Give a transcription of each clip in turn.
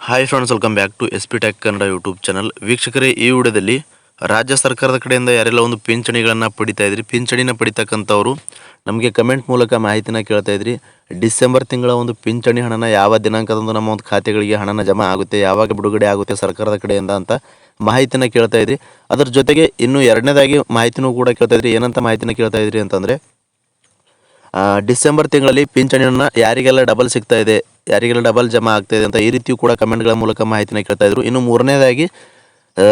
Hi friends welcome back to S P tech Kannada YouTube channel ವೀಕ್ಷಕರೇ, ಈ ವಿಡಿಯೋದಲ್ಲಿ ರಾಜ್ಯ ಸರ್ಕಾರದ ಕಡೆಯಿಂದ ಯಾರೆಲ್ಲ ಒಂದು ಪಿಂಚಣಿಗಳನ್ನು ಪಡಿತಾ ಇದ್ರಿ, ಪಿಂಚಣಿನ ಪಡಿತಕ್ಕಂಥವ್ರು, ನಮಗೆ ಕಮೆಂಟ್ ಮೂಲಕ ಮಾಹಿತಿನ ಕೇಳ್ತಾ ಇದ್ರಿ. ಡಿಸೆಂಬರ್ ತಿಂಗಳ ಒಂದು ಪಿಂಚಣಿ ಹಣನ ಯಾವ ದಿನಾಂಕದಂದು ನಮ್ಮ ಒಂದು ಖಾತೆಗಳಿಗೆ ಹಣನ ಜಮಾ ಆಗುತ್ತೆ, ಯಾವಾಗ ಬಿಡುಗಡೆ ಆಗುತ್ತೆ ಸರ್ಕಾರದ ಕಡೆಯಿಂದ ಅಂತ ಮಾಹಿತಿನ ಕೇಳ್ತಾ ಇದ್ರಿ. ಅದ್ರ ಜೊತೆಗೆ ಇನ್ನು ಎರಡನೇದಾಗಿ ಮಾಹಿತಿನೂ ಕೂಡ ಕೇಳ್ತಾ ಇದ್ರಿ. ಏನಂತ ಮಾಹಿತಿನ ಕೇಳ್ತಾ ಇದ್ರಿ ಅಂತಂದರೆ ಡಿಸೆಂಬರ್ ತಿಂಗಳಲ್ಲಿ ಪಿಂಚಣಿಯನ್ನು ಯಾರಿಗೆಲ್ಲ ಡಬಲ್ ಸಿಗ್ತಾ ಇದೆ, ಯಾರಿಗೆಲ್ಲ ಡಬಲ್ ಜಮಾ ಆಗ್ತಾ ಇದೆ ಅಂತ ಈ ರೀತಿಯೂ ಕೂಡ ಕಮೆಂಟ್ಗಳ ಮೂಲಕ ಮಾಹಿತಿನ ಕೇಳ್ತಾ ಇದ್ರು. ಇನ್ನು ಮೂರನೇದಾಗಿ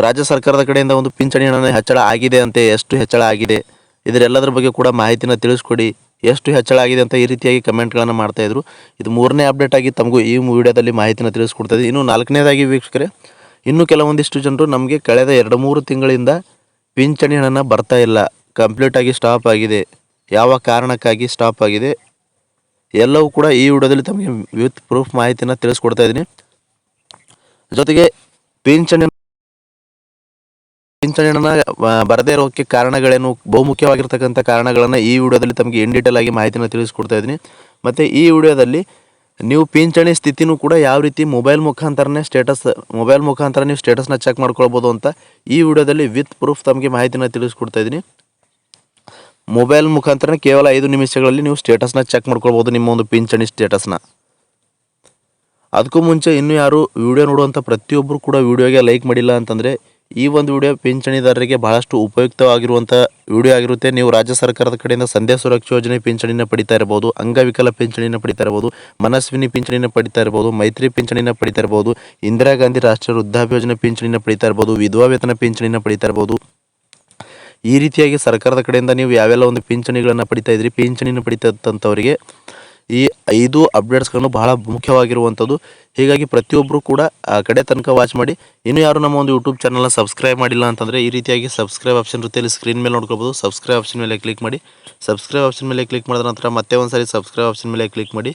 ರಾಜ್ಯ ಸರ್ಕಾರದ ಕಡೆಯಿಂದ ಒಂದು ಪಿಂಚಣಿ ಹಣ ಹೆಚ್ಚಳ ಆಗಿದೆ ಅಂತೆ, ಎಷ್ಟು ಹೆಚ್ಚಳ ಆಗಿದೆ, ಇದರೆಲ್ಲದರ ಬಗ್ಗೆ ಕೂಡ ಮಾಹಿತಿನ ತಿಳಿಸ್ಕೊಡಿ, ಎಷ್ಟು ಹೆಚ್ಚಳ ಆಗಿದೆ ಅಂತ ಈ ರೀತಿಯಾಗಿ ಕಮೆಂಟ್ಗಳನ್ನು ಮಾಡ್ತಾ ಇದ್ರು. ಇದು ಮೂರನೇ ಅಪ್ಡೇಟ್ ಆಗಿ ತಮಗೂ ಈ ವಿಡಿಯೋದಲ್ಲಿ ಮಾಹಿತಿನ ತಿಳಿಸ್ಕೊಡ್ತಾ ಇದೆ. ಇನ್ನು ನಾಲ್ಕನೇದಾಗಿ ವೀಕ್ಷಕರೇ, ಇನ್ನು ಕೆಲವೊಂದಿಷ್ಟು ಜನರು ನಮಗೆ ಕಳೆದ ಎರಡು ಮೂರು ತಿಂಗಳಿಂದ ಪಿಂಚಣಿ ಹಣನ ಬರ್ತಾ ಇಲ್ಲ ಕಂಪ್ಲೀಟಾಗಿ ಸ್ಟಾಪ್ ಆಗಿದೆ. ಯಾವ ಕಾರಣಕ್ಕಾಗಿ ಸ್ಟಾಪ್ ಆಗಿದೆ, ಎಲ್ಲವೂ ಕೂಡ ಈ ವಿಡಿಯೋದಲ್ಲಿ ತಮಗೆ ವಿತ್ ಪ್ರೂಫ್ ಮಾಹಿತಿನ ತಿಳಿಸ್ಕೊಡ್ತಾ ಇದ್ದೀನಿ. ಜೊತೆಗೆ ಪಿಂಚಣಿ ಪಿಂಚಣಿ ಹಣ ಬರದೇ ಇರೋಕ್ಕೆ ಕಾರಣಗಳೇನು, ಬಹುಮುಖ್ಯವಾಗಿರ್ತಕ್ಕಂಥ ಕಾರಣಗಳನ್ನು ಈ ವಿಡಿಯೋದಲ್ಲಿ ತಮಗೆ ಇನ್ ಡೀಟೇಲ್ ಆಗಿ ಮಾಹಿತಿನ ತಿಳಿಸ್ಕೊಡ್ತಾ ಇದ್ದೀನಿ. ಮತ್ತು ಈ ವಿಡಿಯೋದಲ್ಲಿ ನೀವು ಪಿಂಚಣಿ ಸ್ಥಿತಿನೂ ಕೂಡ ಯಾವ ರೀತಿ ಮೊಬೈಲ್ ಮುಖಾಂತರನೇ ಸ್ಟೇಟಸ್ ಮೊಬೈಲ್ ಮುಖಾಂತರ ನೀವು ಸ್ಟೇಟಸ್ನ ಚೆಕ್ ಮಾಡ್ಕೊಳ್ಬೋದು ಅಂತ ಈ ವಿಡಿಯೋದಲ್ಲಿ ವಿತ್ ಪ್ರೂಫ್ ತಮಗೆ ಮಾಹಿತಿನ ತಿಳಿಸ್ಕೊಡ್ತಾ ಇದ್ದೀನಿ. ಮೊಬೈಲ್ ಮುಖಾಂತರ ಕೇವಲ ಐದು ನಿಮಿಷಗಳಲ್ಲಿ ನೀವು ಸ್ಟೇಟಸ್ನ ಚೆಕ್ ಮಾಡ್ಕೊಳ್ಬೋದು, ನಿಮ್ಮ ಒಂದು ಪಿಂಚಣಿ ಸ್ಟೇಟಸ್ನ ಅದಕ್ಕೂ ಮುಂಚೆ ಇನ್ನೂ ಯಾರು ವಿಡಿಯೋ ನೋಡುವಂಥ ಪ್ರತಿಯೊಬ್ಬರು ಕೂಡ ವಿಡಿಯೋಗೆ ಲೈಕ್ ಮಾಡಿಲ್ಲ ಅಂತಂದರೆ, ಈ ಒಂದು ವಿಡಿಯೋ ಪಿಂಚಣಿದಾರರಿಗೆ ಬಹಳಷ್ಟು ಉಪಯುಕ್ತವಾಗಿರುವಂಥ ವಿಡಿಯೋ ಆಗಿರುತ್ತೆ. ನೀವು ರಾಜ್ಯ ಸರ್ಕಾರದ ಕಡೆಯಿಂದ ಸಂಧ್ಯಾ ಸುರಕ್ಷಾ ಯೋಜನೆ ಪಿಂಚಣಿನ ಪಡಿತಾ ಇರ್ಬೋದು ಅಂಗವಿಕಲ ಪಿಂಚಣಿನ ಪಡಿತಾ ಇರ್ಬೋದು ಮನಸ್ವಿನಿ ಪಿಂಚಣಿನ ಪಡಿತಾ ಇರ್ಬೋದು ಮೈತ್ರಿ ಪಿಂಚಣಿನ ಪಡಿತಾ ಇರ್ಬೋದು ಇಂದಿರಾ ಗಾಂಧಿ ರಾಷ್ಟ್ರೀಯ ವೃದ್ಧಾಪ್ಯ ಯೋಜನೆ ಪಿಂಚಣಿನ ಪಡಿತಾ ಇರ್ಬೋದು ವಿಧವಾ ವೇತನ ಪಿಂಚಣಿನ ಪಡಿತಾ ಇರ್ಬೋದು ಈ ರೀತಿಯಾಗಿ ಸರ್ಕಾರದ ಕಡೆಯಿಂದ ನೀವು ಯಾವೆಲ್ಲ ಒಂದು ಪಿಂಚಣಿಗಳನ್ನು ಪಡಿತಾ ಇದ್ರಿ, ಪಿಂಚಣಿನ ಪಡಿತಂಥವರಿಗೆ ಈ ಐದು ಅಪ್ಡೇಟ್ಸ್ಗಳನ್ನು ಬಹಳ ಮುಖ್ಯವಾಗಿರುವಂಥದ್ದು. ಹೀಗಾಗಿ ಪ್ರತಿಯೊಬ್ಬರು ಕೂಡ ಆ ಕಡೆ ತನಕ ವಾಚ್ ಮಾಡಿ. ಇನ್ನು ಯಾರು ನಮ್ಮ ಒಂದು ಯೂಟ್ಯೂಬ್ ಚಾನಲ್ನ ಸಬ್ಸ್ಕ್ರೈಬ್ ಮಾಡಿಲ್ಲ ಅಂತಂದರೆ ಈ ರೀತಿಯಾಗಿ ಸಬ್ಸ್ಕ್ರೈಬ್ ಆಪ್ಷನ್ ರೀತಿಯಲ್ಲಿ ಸ್ಕ್ರೀನ್ ಮೇಲೆ ನೋಡ್ಕೋಬೋದು. ಸಬ್ಸ್ಕ್ರೈಬ್ ಆಪ್ಷನ್ ಮೇಲೆ ಕ್ಲಿಕ್ ಮಾಡಿ. ಸಬ್ಸ್ಕ್ರೈಬ್ ಆಪ್ಷನ್ ಮೇಲೆ ಕ್ಲಿಕ್ ಮಾಡಿದ ನಂತರ ಮತ್ತೆ ಒಂದು ಸಾರಿ ಸಬ್ಸ್ಕ್ರೈಬ್ ಆಪ್ಷನ್ ಮೇಲೆ ಕ್ಲಿಕ್ ಮಾಡಿ.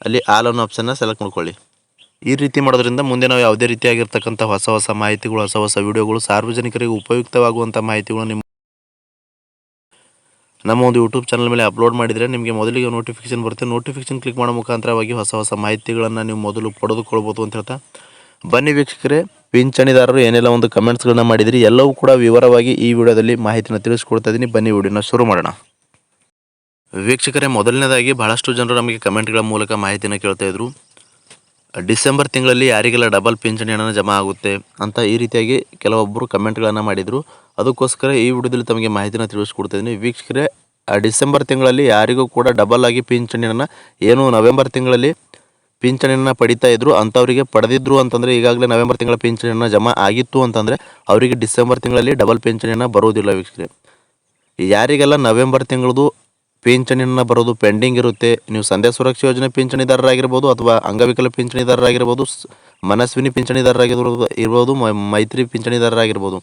ಅಲ್ಲಿ ಆಲ್ ಅನ್ನೋ ಆಪ್ಷನ್ನ ಸೆಲೆಕ್ಟ್ ಮಾಡ್ಕೊಳ್ಳಿ. ಈ ರೀತಿ ಮಾಡೋದ್ರಿಂದ ಮುಂದೆ ನಾವು ಯಾವುದೇ ರೀತಿಯಾಗಿರ್ತಕ್ಕಂಥ ಹೊಸ ಹೊಸ ಮಾಹಿತಿಗಳು, ಹೊಸ ಹೊಸ ವಿಡಿಯೋಗಳು, ಸಾರ್ವಜನಿಕರಿಗೆ ಉಪಯುಕ್ತವಾಗುವಂಥ ಮಾಹಿತಿಗಳು ನಿಮ್ಮ ನಮ್ಮ ಒಂದು ಯೂಟ್ಯೂಬ್ ಚಾನಲ್ ಮೇಲೆ ಅಪ್ಲೋಡ್ ಮಾಡಿದರೆ ನಿಮಗೆ ಮೊದಲಿಗೆ ನೋಟಿಫಿಕೇಶನ್ ಬರುತ್ತೆ. ನೋಟಿಫಿಕೇಶನ್ ಕ್ಲಿಕ್ ಮಾಡೋ ಮುಖಾಂತರವಾಗಿ ಹೊಸ ಹೊಸ ಮಾಹಿತಿಗಳನ್ನು ನೀವು ಮೊದಲು ಪಡೆದುಕೊಳ್ಬೋದು ಅಂತ ಹೇಳ್ತಾ. ಬನ್ನಿ ವೀಕ್ಷಕರೇ, ಪಿಂಚಣಿದಾರರು ಏನೆಲ್ಲ ಒಂದು ಕಮೆಂಟ್ಸ್ಗಳನ್ನ ಮಾಡಿದಿರಿ, ಎಲ್ಲವೂ ಕೂಡ ವಿವರವಾಗಿ ಈ ವಿಡಿಯೋದಲ್ಲಿ ಮಾಹಿತಿನ ತಿಳಿಸ್ಕೊಡ್ತಾ ಇದ್ದೀನಿ ಬನ್ನಿ ವಿಡಿಯೋನ ಶುರು ಮಾಡೋಣ. ವೀಕ್ಷಕರೇ, ಮೊದಲನೇದಾಗಿ ಬಹಳಷ್ಟು ಜನರು ನಮಗೆ ಕಮೆಂಟ್ಗಳ ಮೂಲಕ ಮಾಹಿತಿನ ಕೇಳ್ತಾ ಇದ್ರು. ಡಿಸೆಂಬರ್ ತಿಂಗಳಲ್ಲಿ ಯಾರಿಗೆಲ್ಲ ಡಬಲ್ ಪಿಂಚಣಿ ಹಣ ಜಮಾ ಆಗುತ್ತೆ ಅಂತ ಈ ರೀತಿಯಾಗಿ ಕೆಲವೊಬ್ಬರು ಕಮೆಂಟ್ಗಳನ್ನು ಮಾಡಿದರು. ಅದಕ್ಕೋಸ್ಕರ ಈ ವಿಡಿಯೋದಲ್ಲಿ ತಮಗೆ ಮಾಹಿತಿನ ತಿಳಿಸ್ಕೊಡ್ತಿದ್ದೀನಿ ವೀಕ್ಷಕರೇ ಡಿಸೆಂಬರ್ ತಿಂಗಳಲ್ಲಿ ಯಾರಿಗೂ ಕೂಡ ಡಬಲ್ ಆಗಿ ಪಿಂಚಣಿಯನ್ನು ಏನು ನವೆಂಬರ್ ತಿಂಗಳಲ್ಲಿ ಪಿಂಚಣಿಯನ್ನು ಪಡಿತಾ ಇದ್ರು, ಅಂಥವರಿಗೆ ಪಡೆದಿದ್ರು ಅಂತಂದರೆ ಈಗಾಗಲೇ ನವೆಂಬರ್ ತಿಂಗಳ ಪಿಂಚಣಿಯನ್ನು ಜಮಾ ಆಗಿತ್ತು ಅಂತಂದರೆ ಅವರಿಗೆ ಡಿಸೆಂಬರ್ ತಿಂಗಳಲ್ಲಿ ಡಬಲ್ ಪಿಂಚಣಿಯನ್ನು ಬರೋದಿಲ್ಲ ವೀಕ್ಷಕರೇ. ಯಾರಿಗೆಲ್ಲ ನವೆಂಬರ್ ತಿಂಗಳದು ಪಿಂಚಣಿಯನ್ನು ಬರೋದು ಪೆಂಡಿಂಗ್ ಇರುತ್ತೆ. ನೀವು ಸಂಧ್ಯಾ ಸುರಕ್ಷಾ ಯೋಜನೆ ಪಿಂಚಣಿದಾರರಾಗಿರ್ಬೋದು ಅಥವಾ ಅಂಗವಿಕಲ ಪಿಂಚಣಿದಾರರಾಗಿರ್ಬೋದು ಮನಸ್ವಿನಿ ಪಿಂಚಣಿದಾರರಾಗಿರ್ಬೋದು, ಇರ್ಬೋದು ಮೈತ್ರಿ ಪಿಂಚಣಿದಾರರಾಗಿರ್ಬೋದು.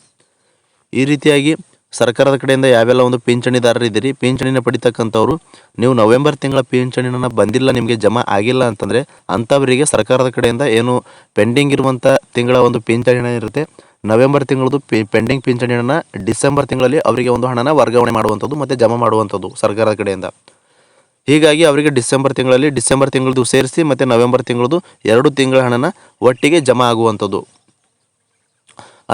ಈ ರೀತಿಯಾಗಿ ಸರ್ಕಾರದ ಕಡೆಯಿಂದ ಯಾವೆಲ್ಲ ಒಂದು ಪಿಂಚಣಿದಾರರಿದ್ದೀರಿ, ಪಿಂಚಣಿನ ಪಡಿತಕ್ಕಂಥವ್ರು, ನೀವು ನವೆಂಬರ್ ತಿಂಗಳ ಪಿಂಚಣಿನ ಬಂದಿಲ್ಲ, ನಿಮಗೆ ಜಮಾ ಆಗಿಲ್ಲ ಅಂತಂದರೆ ಅಂಥವರಿಗೆ ಸರ್ಕಾರದ ಕಡೆಯಿಂದ ಏನು ಪೆಂಡಿಂಗ್ ಇರುವಂಥ ತಿಂಗಳ ಒಂದು ಪಿಂಚಣಿ ಇರುತ್ತೆ. ನವೆಂಬರ್ ತಿಂಗಳದು ಪೆಂಡಿಂಗ್ ಪಿಂಚಣಿ ಹಣನ ಡಿಸೆಂಬರ್ ತಿಂಗಳಲ್ಲಿ ಅವರಿಗೆ ಒಂದು ಹಣನ ವರ್ಗಾವಣೆ ಮಾಡುವಂಥದ್ದು ಮತ್ತು ಜಮಾ ಮಾಡುವಂಥದ್ದು ಸರ್ಕಾರದ ಕಡೆಯಿಂದ. ಹೀಗಾಗಿ ಅವರಿಗೆ ಡಿಸೆಂಬರ್ ತಿಂಗಳಲ್ಲಿ ಡಿಸೆಂಬರ್ ತಿಂಗಳದು ಸೇರಿಸಿ ಮತ್ತು ನವೆಂಬರ್ ತಿಂಗಳದು ಎರಡು ತಿಂಗಳ ಹಣನ ಒಟ್ಟಿಗೆ ಜಮಾ ಆಗುವಂಥದ್ದು.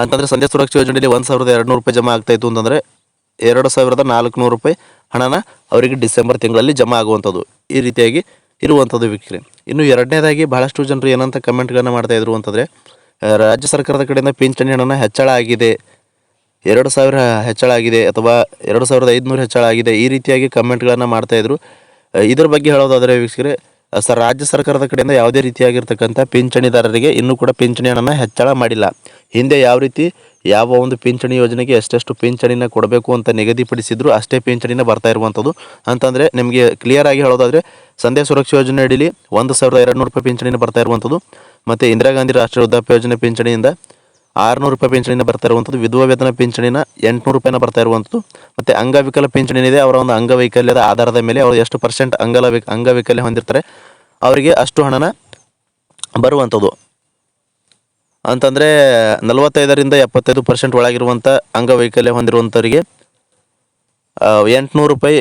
ಅಂತಂದರೆ ಸಂಧ್ಯಾ ಸುರಕ್ಷಾ ಯೋಜನೆಯಲ್ಲಿ ಒಂದು ಸಾವಿರದ ಎರಡು ನೂರು ರೂಪಾಯಿ ಜಮಾ ಆಗ್ತಾ ಇತ್ತು ಅಂತಂದರೆ ಎರಡು ಸಾವಿರದ ನಾಲ್ಕುನೂರು ರೂಪಾಯಿ ಹಣನ ಅವರಿಗೆ ಡಿಸೆಂಬರ್ ತಿಂಗಳಲ್ಲಿ ಜಮಾ ಆಗುವಂಥದ್ದು ಈ ರೀತಿಯಾಗಿ ಇರುವಂಥದ್ದು ವೀಕ್ಷಕರೇ. ಇನ್ನು ಎರಡನೇದಾಗಿ ಬಹಳಷ್ಟು ಜನರು ಏನಂತ ಕಮೆಂಟ್ಗಳನ್ನು ಮಾಡ್ತಾಯಿದ್ರು ಅಂತಂದರೆ ರಾಜ್ಯ ಸರ್ಕಾರದ ಕಡೆಯಿಂದ ಪಿಂಚಣಿ ಹಣನ ಹೆಚ್ಚಳ ಆಗಿದೆ. ಎರಡು ಸಾವಿರ ಹೆಚ್ಚಳ ಆಗಿದೆ ಅಥವಾ ಎರಡು ಸಾವಿರದ ಐದುನೂರು ಹೆಚ್ಚಳ ಆಗಿದೆ. ಈ ರೀತಿಯಾಗಿ ಕಮೆಂಟ್ಗಳನ್ನು ಮಾಡ್ತಾಯಿದ್ರು ಇದ್ರ. ಬಗ್ಗೆ ಹೇಳೋದಾದರೆ ವೀಕ್ಷಕರೇ, ಸರ್, ರಾಜ್ಯ ಸರ್ಕಾರದ ಕಡೆಯಿಂದ ಯಾವುದೇ ರೀತಿಯಾಗಿರ್ತಕ್ಕಂಥ ಪಿಂಚಣಿದಾರರಿಗೆ ಇನ್ನೂ ಕೂಡ ಪಿಂಚಣಿ ಹಣನ ಹೆಚ್ಚಳ ಮಾಡಿಲ್ಲ. ಹಿಂದೆ ಯಾವ ರೀತಿ ಯಾವ ಒಂದು ಪಿಂಚಣಿ ಯೋಜನೆಗೆ ಎಷ್ಟೆಷ್ಟು ಪಿಂಚಣಿನ ಕೊಡಬೇಕು ಅಂತ ನಿಗದಿಪಡಿಸಿದ್ರು, ಅಷ್ಟೇ ಪಿಂಚಣಿನ ಬರ್ತಾ ಇರುವಂಥದ್ದು. ಅಂತಂದರೆ ನಿಮಗೆ ಕ್ಲಿಯರ್ ಆಗಿ ಹೇಳೋದಾದರೆ, ಸಂಧ್ಯಾ ಸುರಕ್ಷಾ ಯೋಜನೆ ಅಡಿಲಿ ಒಂದು ಸಾವಿರದ ಎರಡು ನೂರು ರೂಪಾಯಿ ಪಿಂಚಣಿನ ಬರ್ತಾ ಇರುವಂಥದ್ದು. ಮತ್ತು ಇಂದಿರಾ ಗಾಂಧಿ ರಾಷ್ಟ್ರೀಯ ವೃದ್ಧಾಪ್ಯ ಯೋಜನೆ ಪಿಂಚಣಿಯಿಂದ ಆರುನೂರು ರೂಪಾಯಿ ಪಿಂಚಣಿನ ಬರ್ತಾ ಇರುವಂಥದ್ದು, ವಿಧವಾ ವೇತನ ಪಿಂಚಣಿನ ಎಂಟುನೂರು ರೂಪಾಯಿನ ಬರ್ತಾ ಇರುವಂಥದ್ದು, ಮತ್ತು ಅಂಗವಿಕಲ ಪಿಂಚಣಿನಿದೆ, ಅವರ ಒಂದು ಅಂಗವೈಕಲ್ಯದ ಆಧಾರದ ಮೇಲೆ ಅವರು ಎಷ್ಟು ಪರ್ಸೆಂಟ್ ಅಂಗಲ ಅಂಗವೈಕಲ್ಯ ಹೊಂದಿರ್ತಾರೆ, ಅವರಿಗೆ ಅಷ್ಟು ಹಣನ ಬರುವಂಥದ್ದು. ಅಂತಂದರೆ ನಲವತ್ತೈದರಿಂದ ಎಪ್ಪತ್ತೈದು ಪರ್ಸೆಂಟ್ ಒಳಗಿರುವಂಥ ಅಂಗವೈಕಲ್ಯ ಹೊಂದಿರುವಂಥವರಿಗೆ ಎಂಟುನೂರು ರೂಪಾಯಿ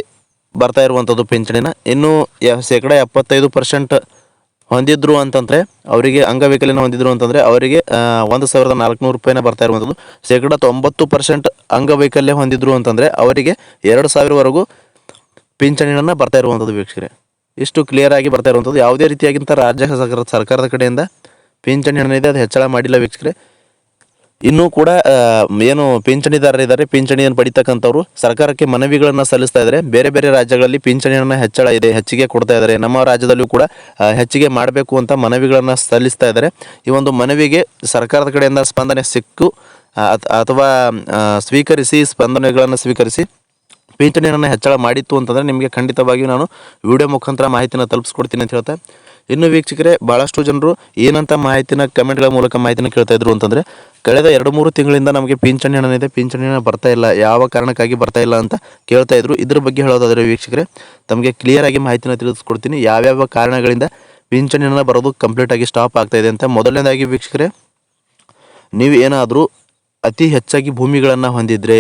ಬರ್ತಾ ಇರುವಂಥದ್ದು ಪಿಂಚಣಿನ. ಇನ್ನು ಶೇಕಡ ಎಪ್ಪತ್ತೈದು ಪರ್ಸೆಂಟ್ ಹೊಂದಿದ್ರು ಅಂತಂದರೆ ಅವರಿಗೆ ಅಂಗವೈಕಲ್ಯನ ಹೊಂದಿದ್ರು ಅಂತಂದರೆ ಅವರಿಗೆ ಒಂದು ಸಾವಿರದ ನಾಲ್ಕುನೂರು ರೂಪಾಯಿನ ಬರ್ತಾ ಇರುವಂಥದ್ದು. ಶೇಕಡ ತೊಂಬತ್ತು ಪರ್ಸೆಂಟ್ ಅಂಗವೈಕಲ್ಯ ಹೊಂದಿದ್ರು ಅಂತಂದರೆ ಅವರಿಗೆ ಎರಡು ಸಾವಿರವರೆಗೂ ಪಿಂಚಣಿಯನ್ನು ಬರ್ತಾ ಇರುವಂಥದ್ದು ವೀಕ್ಷಕರೇ. ಇಷ್ಟು ಕ್ಲಿಯರ್ ಆಗಿ ಬರ್ತಾ ಇರುವಂಥದ್ದು. ಯಾವುದೇ ರೀತಿಯಾಗಿಂತ ರಾಜ್ಯ ಸರ್ಕಾರ ಸರ್ಕಾರದ ಕಡೆಯಿಂದ ಪಿಂಚಣಿ ಇದೆ, ಅದು ಹೆಚ್ಚಳ ಮಾಡಿಲ್ಲ ವೀಕ್ಷಕರೇ. ಇನ್ನೂ ಕೂಡ ಏನು ಪಿಂಚಣಿದಾರರಿದ್ದಾರೆ ಪಿಂಚಣಿಯನ್ನು ಪಡಿತಕ್ಕಂಥವ್ರು, ಸರ್ಕಾರಕ್ಕೆ ಮನವಿಗಳನ್ನು ಸಲ್ಲಿಸ್ತಾ ಇದ್ದಾರೆ ಬೇರೆ ಬೇರೆ ರಾಜ್ಯಗಳಲ್ಲಿ ಪಿಂಚಣಿಯನ್ನು ಹೆಚ್ಚಳ ಇದೆ, ಹೆಚ್ಚಿಗೆ ಕೊಡ್ತಾ ಇದ್ದಾರೆ ನಮ್ಮ ರಾಜ್ಯದಲ್ಲೂ ಕೂಡ ಹೆಚ್ಚಿಗೆ ಮಾಡಬೇಕು ಅಂತ ಮನವಿಗಳನ್ನು ಸಲ್ಲಿಸ್ತಾ ಇದ್ದಾರೆ ಈ ಒಂದು ಮನವಿಗೆ ಸರ್ಕಾರದ ಕಡೆಯಿಂದ ಸ್ಪಂದನೆ ಸಿಕ್ಕು ಅಥವಾ ಸ್ವೀಕರಿಸಿ, ಸ್ಪಂದನೆಗಳನ್ನು ಸ್ವೀಕರಿಸಿ ಪಿಂಚಣಿಯನ್ನು ಹೆಚ್ಚಳ ಮಾಡಿತ್ತು ಅಂತಂದರೆ ನಿಮಗೆ ಖಂಡಿತವಾಗಿಯೂ ನಾನು ವಿಡಿಯೋ ಮುಖಾಂತರ ಮಾಹಿತಿನ ತಲುಪಿಸ್ಕೊಡ್ತೀನಿ ಅಂತ ಹೇಳ್ತಾ. ಇನ್ನು ವೀಕ್ಷಕರೇ ಭಾಳಷ್ಟು ಜನರು ಏನಂತ ಮಾಹಿತಿನ ಕಮೆಂಟ್ಗಳ ಮೂಲಕ ಮಾಹಿತಿನ ಕೇಳ್ತಾ ಇದ್ರು ಅಂತಂದರೆ ಕಳೆದ ಎರಡು ಮೂರು ತಿಂಗಳಿಂದ ನಮಗೆ ಪಿಂಚಣಿ ಹಣ ಇದೆ. ಪಿಂಚಣಿ ಹಣ ಬರ್ತಾ ಇಲ್ಲ. ಯಾವ ಕಾರಣಕ್ಕಾಗಿ ಬರ್ತಾ ಇಲ್ಲ ಅಂತ ಕೇಳ್ತಾ ಇದ್ರು. ಇದ್ರ ಬಗ್ಗೆ ಹೇಳೋದಾದರೆ ವೀಕ್ಷಕರೇ, ತಮಗೆ ಕ್ಲಿಯರ್ ಆಗಿ ಮಾಹಿತಿನ ತಿಳಿಸ್ಕೊಡ್ತೀನಿ. ಯಾವ್ಯಾವ ಕಾರಣಗಳಿಂದ ಪಿಂಚಣಿ ಹಣ ಬರೋದು ಕಂಪ್ಲೀಟ್ ಆಗಿ ಸ್ಟಾಪ್ ಆಗ್ತಾ ಇದೆ ಅಂತ ಮೊದಲನೇದಾಗಿ ವೀಕ್ಷಕರೇ, ನೀವು ಏನಾದರೂ ಅತಿ ಹೆಚ್ಚಾಗಿ ಭೂಮಿಗಳನ್ನು ಹೊಂದಿದ್ರೆ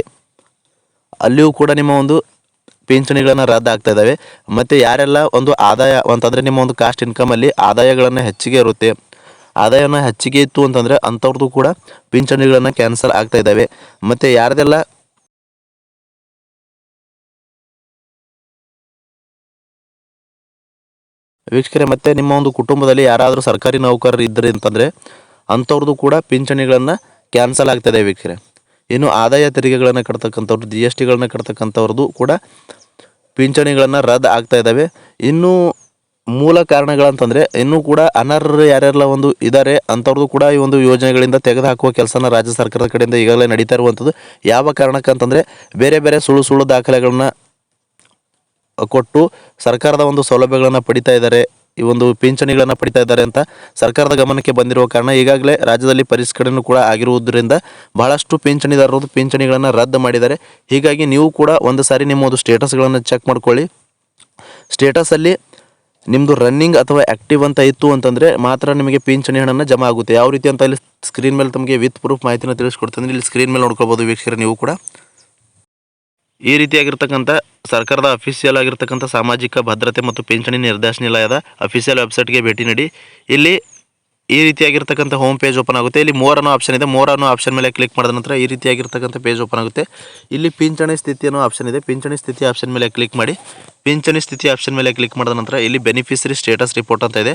ಅಲ್ಲಿಯೂ ಕೂಡ ನಿಮ್ಮ ಒಂದು ಪಿಂಚಣಿಗಳನ್ನು ರದ್ದು ಆಗ್ತಾ ಇದ್ದಾವೆ. ಮತ್ತು ಯಾರೆಲ್ಲ ಒಂದು ಆದಾಯ, ಅಂತಂದರೆ ನಿಮ್ಮ ಒಂದು ಕಾಸ್ಟ್ ಇನ್ಕಮಲ್ಲಿ ಆದಾಯಗಳನ್ನು ಹೆಚ್ಚಿಗೆ ಇರುತ್ತೆ. ಆದಾಯನ ಹೆಚ್ಚಿಗೆ ಇತ್ತು ಅಂತಂದರೆ ಅಂಥವ್ರದ್ದು ಕೂಡ ಪಿಂಚಣಿಗಳನ್ನು ಕ್ಯಾನ್ಸಲ್ ಆಗ್ತಾ ಇದ್ದಾವೆ. ಮತ್ತು ಯಾರದೆಲ್ಲ ವೀಕ್ಷಕರೇ, ಮತ್ತು ನಿಮ್ಮ ಒಂದು ಕುಟುಂಬದಲ್ಲಿ ಯಾರಾದರೂ ಸರ್ಕಾರಿ ನೌಕರರು ಇದ್ದರೆ ಅಂತಂದರೆ ಅಂಥವ್ರದ್ದು ಕೂಡ ಪಿಂಚಣಿಗಳನ್ನು ಕ್ಯಾನ್ಸಲ್ ಆಗ್ತದೆ ವೀಕ್ಷಕರೇ. ಇನ್ನು ಆದಾಯ ತೆರಿಗೆಗಳನ್ನು ಕಟ್ತಕ್ಕಂಥವ್ರು ಜಿ ಎಸ್ ಟಿಗಳನ್ನ ಕಟ್ತಕ್ಕಂಥವ್ರದ್ದು ಕೂಡ ಪಿಂಚಣಿಗಳನ್ನು ರದ್ದು ಆಗ್ತಾ ಇದ್ದಾವೆ. ಇನ್ನು ಮೂಲ ಕಾರಣಗಳಂತಂದರೆ ಇನ್ನೂ ಕೂಡ ಅನರ್ಹರು ಯಾರ್ಯಾರೆಲ್ಲ ಒಂದು ಇದ್ದಾರೆ ಅಂಥವ್ರದ್ದು ಕೂಡ ಈ ಒಂದು ಯೋಜನೆಗಳಿಂದ ತೆಗೆದುಹಾಕುವ ಕೆಲಸನ ರಾಜ್ಯ ಸರ್ಕಾರದ ಕಡೆಯಿಂದ ಈಗಾಗಲೇ ನಡೀತಾ ಇರುವಂಥದ್ದು ಯಾವ ಕಾರಣಕ್ಕಂತಂದರೆ ಬೇರೆ ಬೇರೆ ಸುಳ್ಳು ಸುಳ್ಳು ದಾಖಲೆಗಳನ್ನ ಕೊಟ್ಟು ಸರ್ಕಾರದ ಒಂದು ಸೌಲಭ್ಯಗಳನ್ನು ಪಡಿತಾ ಇದ್ದಾರೆ, ಈ ಒಂದು ಪಿಂಚಣಿಗಳನ್ನು ಪಡಿತಾ ಇದ್ದಾರೆ ಅಂತ ಸರ್ಕಾರದ ಗಮನಕ್ಕೆ ಬಂದಿರುವ ಕಾರಣ ಈಗಾಗಲೇ ರಾಜ್ಯದಲ್ಲಿ ಪರಿಷ್ಕರಣೆ ಕೂಡ ಆಗಿರುವುದರಿಂದ ಬಹಳಷ್ಟು ಪಿಂಚಣಿದಾರರು ಪಿಂಚಣಿಗಳನ್ನು ರದ್ದು ಮಾಡಿದ್ದಾರೆ. ಹೀಗಾಗಿ ನೀವು ಕೂಡ ಒಂದು ಸಾರಿ ನಿಮ್ಮ ಒಂದು ಸ್ಟೇಟಸ್ಗಳನ್ನು ಚೆಕ್ ಮಾಡ್ಕೊಳ್ಳಿ. ಸ್ಟೇಟಸಲ್ಲಿ ನಿಮ್ಮದು ರನ್ನಿಂಗ್ ಅಥವಾ ಆ್ಯಕ್ಟಿವ್ ಅಂತ ಇತ್ತು ಅಂತಂದರೆ ಮಾತ್ರ ನಿಮಗೆ ಪಿಂಚಣಿ ಹಣನ ಜಮಾ ಆಗುತ್ತೆ. ಯಾವ ರೀತಿ ಅಂತ ಇಲ್ಲಿ ಸ್ಕ್ರೀನ್ ಮೇಲೆ ತಮಗೆ ವಿತ್ ಪ್ರೂಫ್ ಮಾಹಿತಿನ ತಿಳಿಸ್ಕೊಡ್ತೀನಿ. ಇಲ್ಲಿ ಸ್ಕ್ರೀನ್ ಮೇಲೆ ನೋಡ್ಕೊಬೋದು ವೀಕ್ಷಕರೆ ನೀವು ಕೂಡ. ಈ ರೀತಿಯಾಗಿರ್ತಕ್ಕಂಥ ಸರ್ಕಾರದ ಅಫಿಷಿಯಲ್ ಆಗಿರ್ತಕ್ಕಂಥ ಸಾಮಾಜಿಕ ಭದ್ರತೆ ಮತ್ತು ಪಿಂಚಣಿ ನಿರ್ದೇಶನಾಲಯದ ಅಫಿಷಿಯಲ್ ವೆಬ್ಸೈಟ್ಗೆ ಭೇಟಿ ನೀಡಿ. ಇಲ್ಲಿ ಈ ರೀತಿಯಾಗಿರ್ತಕ್ಕಂಥ ಹೋಮ್ ಪೇಜ್ ಓಪನ್ ಆಗುತ್ತೆ. ಇಲ್ಲಿ ಮೋರ್ ಅನ್ನೋ ಆಪ್ಷನ್ ಇದೆ. ಮೋರ್ ಅನ್ನೋ ಆಪ್ಷನ್ ಮೇಲೆ ಕ್ಲಿಕ್ ಮಾಡಿದ ನಂತರ ಈ ರೀತಿಯಾಗಿರ್ತಕ್ಕಂಥ ಪೇಜ್ ಓಪನ್ ಆಗುತ್ತೆ. ಇಲ್ಲಿ ಪಿಂಚಣಿ ಸ್ಥಿತಿ ಅನ್ನೋ ಆಪ್ಷನ್ ಇದೆ. ಪಿಂಚಣಿ ಸ್ಥಿತಿ ಆಪ್ಷನ್ ಮೇಲೆ ಕ್ಲಿಕ್ ಮಾಡಿ. ಪಿಂಚಣಿ ಸ್ಥಿತಿ ಆಪ್ಷನ್ ಮೇಲೆ ಕ್ಲಿಕ್ ಮಾಡಿದ ನಂತರ ಇಲ್ಲಿ ಬೆನಿಫಿಷರಿ ಸ್ಟೇಟಸ್ ರಿಪೋರ್ಟ್ ಅಂತ ಇದೆ.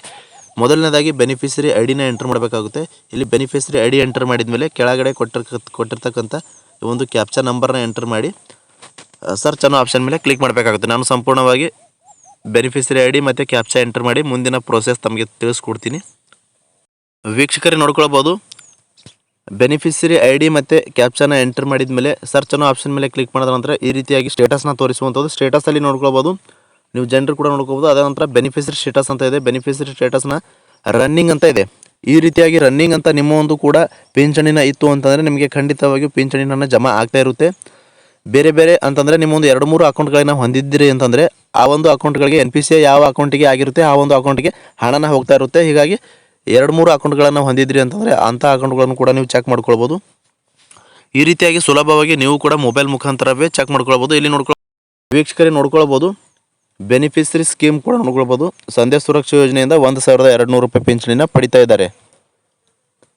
ಮೊದಲನೇದಾಗಿ ಬೆನಿಫಿಷರಿ ಐ ಡಿನ ಎಂಟರ್ ಮಾಡಬೇಕಾಗುತ್ತೆ. ಇಲ್ಲಿ ಬೆನಿಫಿಷರಿ ಐ ಡಿ ಎಂಟರ್ ಮಾಡಿದ ಮೇಲೆ ಕೆಳಗಡೆ ಕೊಟ್ಟಿರ್ಕ, ಕೊಟ್ಟಿರ್ತಕ್ಕಂಥ ಒಂದು ಕ್ಯಾಪ್ಚಾ ನಂಬರ್ನ ಎಂಟರ್ ಮಾಡಿ ಸರ್ಚ್ ಅನ್ನೋ ಆಪ್ಷನ್ ಮೇಲೆ ಕ್ಲಿಕ್ ಮಾಡಬೇಕಾಗುತ್ತೆ. ನಾನು ಸಂಪೂರ್ಣವಾಗಿ ಬೆನಿಫಿಷರಿ ಐ ಡಿ ಮತ್ತು ಕ್ಯಾಪ್ಚಾ ಎಂಟರ್ ಮಾಡಿ ಮುಂದಿನ ಪ್ರೋಸೆಸ್ ತಮಗೆ ತಿಳಿಸ್ಕೊಡ್ತೀನಿ. ವೀಕ್ಷಕರೇ ನೋಡ್ಕೊಳ್ಬೋದು. ಬೆನಿಫಿಷರಿ ಐ ಡಿ ಮತ್ತು ಕ್ಯಾಪ್ಚನ್ನ ಎಂಟರ್ ಮಾಡಿದ ಮೇಲೆ ಸರ್ಚ್ ಅನ್ನೋ ಆಪ್ಷನ್ ಮೇಲೆ ಕ್ಲಿಕ್ ಮಾಡಿದ ನಂತರ ಈ ರೀತಿಯಾಗಿ ಸ್ಟೇಟಸ್ನ ತೋರಿಸುವಂಥದ್ದು. ಸ್ಟೇಟಸಲ್ಲಿ ನೋಡ್ಕೊಳ್ಬೋದು. ನೀವು ಜನರು ಕೂಡ ನೋಡ್ಕೋಬೋದು ಅದೇ ನಂತರ ಬೆನಿಫಿಷರಿ ಸ್ಟೇಟಸ್ ಅಂತ ಇದೆ. ಬೆನಿಫಿಷರಿ ಸ್ಟೇಟಸ್ನ ರನ್ನಿಂಗ್ ಅಂತ ಇದೆ. ಈ ರೀತಿಯಾಗಿ ರನ್ನಿಂಗ್ ಅಂತ ನಿಮ್ಮ ಒಂದು ಕೂಡ ಪಿಂಚಣಿನ ಇತ್ತು ಅಂತಂದರೆ ನಿಮಗೆ ಖಂಡಿತವಾಗಿಯೂ ಪಿಂಚಣಿನ ಜಮಾ ಆಗ್ತಾ ಇರುತ್ತೆ. ಬೇರೆ ಬೇರೆ ಅಂತಂದರೆ ನಿಮ್ಮ ಒಂದು ಎರಡು ಮೂರು ಅಕೌಂಟ್ಗಳನ್ನ ಹೊಂದಿದ್ದೀರಿ ಅಂತಂದರೆ ಆ ಒಂದು ಅಕೌಂಟ್ಗಳಿಗೆ ಎನ್ ಪಿ ಸಿ ಯಾವ ಅಕೌಂಟಿಗೆ ಆಗಿರುತ್ತೆ ಆ ಒಂದು ಅಕೌಂಟಿಗೆ ಹಣನ ಹೋಗ್ತಾ ಇರುತ್ತೆ. ಹೀಗಾಗಿ ಎರಡು ಮೂರು ಅಕೌಂಟ್ಗಳನ್ನು ಹೊಂದಿದ್ರಿ ಅಂತಂದರೆ ಅಂಥ ಅಕೌಂಟ್ಗಳನ್ನು ಕೂಡ ನೀವು ಚೆಕ್ ಮಾಡ್ಕೊಳ್ಬೋದು. ಈ ರೀತಿಯಾಗಿ ಸುಲಭವಾಗಿ ನೀವು ಕೂಡ ಮೊಬೈಲ್ ಮುಖಾಂತರವೇ ಚೆಕ್ ಮಾಡ್ಕೊಳ್ಬೋದು. ಇಲ್ಲಿ ನೋಡ್ಕೊಳ್ ವೀಕ್ಷಕರೇ ನೋಡ್ಕೊಳ್ಬೋದು. ಬೆನಿಫಿಷರಿ ಸ್ಕೀಮ್ ಕೂಡ ನೋಡ್ಕೊಳ್ಬೋದು. ಸಂಧ್ಯಾ ಸುರಕ್ಷಾ ಯೋಜನೆಯಿಂದ ಒಂದು ಸಾವಿರದ ಎರಡು ನೂರು ರೂಪಾಯಿ ಪಿಂಚಣಿನ ಪಡಿತಾ ಇದ್ದಾರೆ.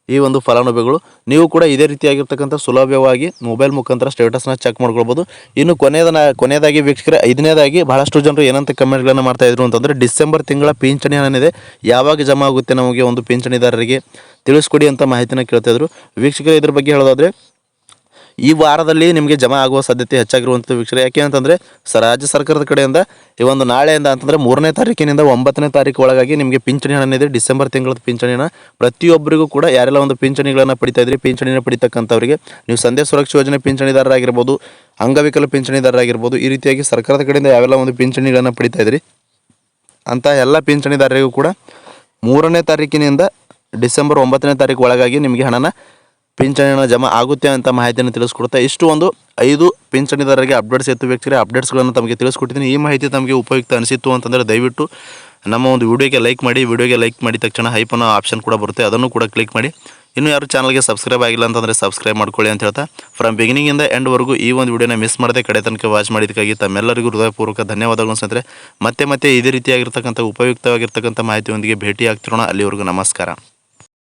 ಈ ಒಂದು ಫಲಾನುಭವಿಗಳು, ನೀವು ಕೂಡ ಇದೇ ರೀತಿಯಾಗಿರ್ತಕ್ಕಂಥ ಸುಲಭವಾಗಿ ಮೊಬೈಲ್ ಮುಖಾಂತರ ಸ್ಟೇಟಸ್ನ ಚೆಕ್ ಮಾಡ್ಕೊಳ್ಬೋದು. ಇನ್ನು ಕೊನೆಯದನ, ಕೊನೆಯದಾಗಿ ವೀಕ್ಷಕರೇ, ಐದನೇದಾಗಿ ಬಹಳಷ್ಟು ಜನರು ಏನಂತ ಕಮೆಂಟ್ಗಳನ್ನು ಮಾಡ್ತಾ ಇದ್ರು ಅಂತಂದರೆ, ಡಿಸೆಂಬರ್ ತಿಂಗಳ ಪಿಂಚಣಿ ಏನಿದೆ ಯಾವಾಗ ಜಮಾ ಆಗುತ್ತೆ ನಮಗೆ ಒಂದು ಪಿಂಚಣಿದಾರರಿಗೆ? ತಿಳಿಸ್ಕೊಡಿ ಅಂತ ಮಾಹಿತಿನ ಕೇಳ್ತಾ ಇದ್ರು. ವೀಕ್ಷಕರೇ, ಇದ್ರ ಬಗ್ಗೆ ಹೇಳೋದಾದರೆ ಈ ವಾರದಲ್ಲಿ ನಿಮಗೆ ಜಮಾ ಆಗುವ ಸಾಧ್ಯತೆ ಹೆಚ್ಚಾಗಿರುವಂಥ ವೀಕ್ಷಕರು ಯಾಕೆ ಅಂತಂದರೆ ಸ, ರಾಜ್ಯ ಸರ್ಕಾರದ ಕಡೆಯಿಂದ ಈ ಒಂದು ನಾಳೆಯಿಂದ ಅಂತಂದರೆ ಮೂರನೇ ತಾರೀಕಿನಿಂದ ಒಂಬತ್ತನೇ ತಾರೀಕು ಒಳಗಾಗಿ ನಿಮಗೆ ಪಿಂಚಣಿ ಹಣ ಇದೆ. ಡಿಸೆಂಬರ್ ತಿಂಗಳದ ಪಿಂಚಣಿ ಹಣ. ಪ್ರತಿಯೊಬ್ಬರಿಗೂ ಕೂಡ ಯಾರೆಲ್ಲ ಒಂದು ಪಿಂಚಣಿಗಳನ್ನು ಪಡಿತಾ ಇದ್ರಿ ಪಿಂಚಣಿನ ಪಡಿತಕ್ಕಂಥವರಿಗೆ ನೀವು ಸಂಧ್ಯಾ ಸುರಕ್ಷಾ ಯೋಜನೆ ಪಿಂಚಣಿದಾರರಾಗಿರ್ಬೋದು, ಅಂಗವಿಕಲ ಪಿಂಚಣಿದಾರರಾಗಿರ್ಬೋದು, ಈ ರೀತಿಯಾಗಿ ಸರ್ಕಾರದ ಕಡೆಯಿಂದ ಯಾವೆಲ್ಲ ಒಂದು ಪಿಂಚಣಿಗಳನ್ನು ಪಡಿತಾ ಇದ್ರಿ ಅಂತ ಎಲ್ಲ ಪಿಂಚಣಿದಾರರಿಗೂ ಕೂಡ ಮೂರನೇ ತಾರೀಕಿನಿಂದ ಡಿಸೆಂಬರ್ ಒಂಬತ್ತನೇ ತಾರೀಕು ಒಳಗಾಗಿ ನಿಮಗೆ ಹಣನ ಪಿಂಚಣಿ ಹಣ ಜಮಾ ಆಗುತ್ತೆ ಅಂತ ಮಾಹಿತಿಯನ್ನು ತಿಳಿಸ್ಕೊಡ್ತಾ ಇಷ್ಟು ಒಂದು ಐದು ಪಿಂಚಣಿದಾರರಿಗೆ ಅಪ್ಡೇಟ್ಸ್ ಇತ್ತು ವೀಕ್ಷಕರೇ ಅಪ್ಡೇಟ್ಸ್ಗಳನ್ನು ತಮಗೆ ತಿಳಿಸ್ಕೊಡ್ತೀನಿ ಈ ಮಾಹಿತಿ ತಮಗೆ ಉಪಯುಕ್ತ ಅನಿಸಿತ್ತು ಅಂತಂದರೆ ದಯವಿಟ್ಟು ನಮ್ಮ ಒಂದು ವೀಡಿಯೋಗೆ ಲೈಕ್ ಮಾಡಿ, ವೀಡಿಯೋಗೆ ಲೈಕ್ ಮಾಡಿದ ತಕ್ಷಣ ಹೈಪ್ ಅನ್ನೋ ಆಪ್ಷನ್ ಕೂಡ ಬರುತ್ತೆ. ಅದನ್ನು ಕೂಡ ಕ್ಲಿಕ್ ಮಾಡಿ. ಇನ್ನೂ ಯಾರು ಚಾನಲ್ಗೆ ಸಬ್ಸ್ಕ್ರೈಬ್ ಆಗಿಲ್ಲ ಅಂತಂದರೆ ಸಬ್ಸ್ಕ್ರೈಬ್ ಮಾಡ್ಕೊಳ್ಳಿ ಅಂತ ಹೇಳ್ತಾ. ಫ್ರಮ್ ಬಿಗಿನಿಂಗಿಂದ ಎಂಡ್ವರೆಗೂ ಈ ಒಂದು ವೀಡಿಯೋನ ಮಿಸ್ ಮಾಡದೆ ಕಡೆ ತನಕ ವಾಚ್ ಮಾಡಿದ್ದಕ್ಕಾಗಿ ತಮ್ಮೆಲ್ಲರಿಗೂ ಹೃದಯಪೂರ್ವಕ ಧನ್ಯವಾದಗಳು ಸ್ನೇಹಿತರೆ. ಮತ್ತೆ ಮತ್ತೆ ಇದೇ ರೀತಿಯಾಗಿರ್ತಕ್ಕಂಥ ಉಪಯುಕ್ತವಾಗಿರ್ತಕ್ಕಂಥ ಮಾಹಿತಿಯೊಂದಿಗೆ ಭೇಟಿ ಆಗ್ತಿರೋಣ ಅಲ್ಲಿವರೆಗೂ ನಮಸ್ಕಾರ.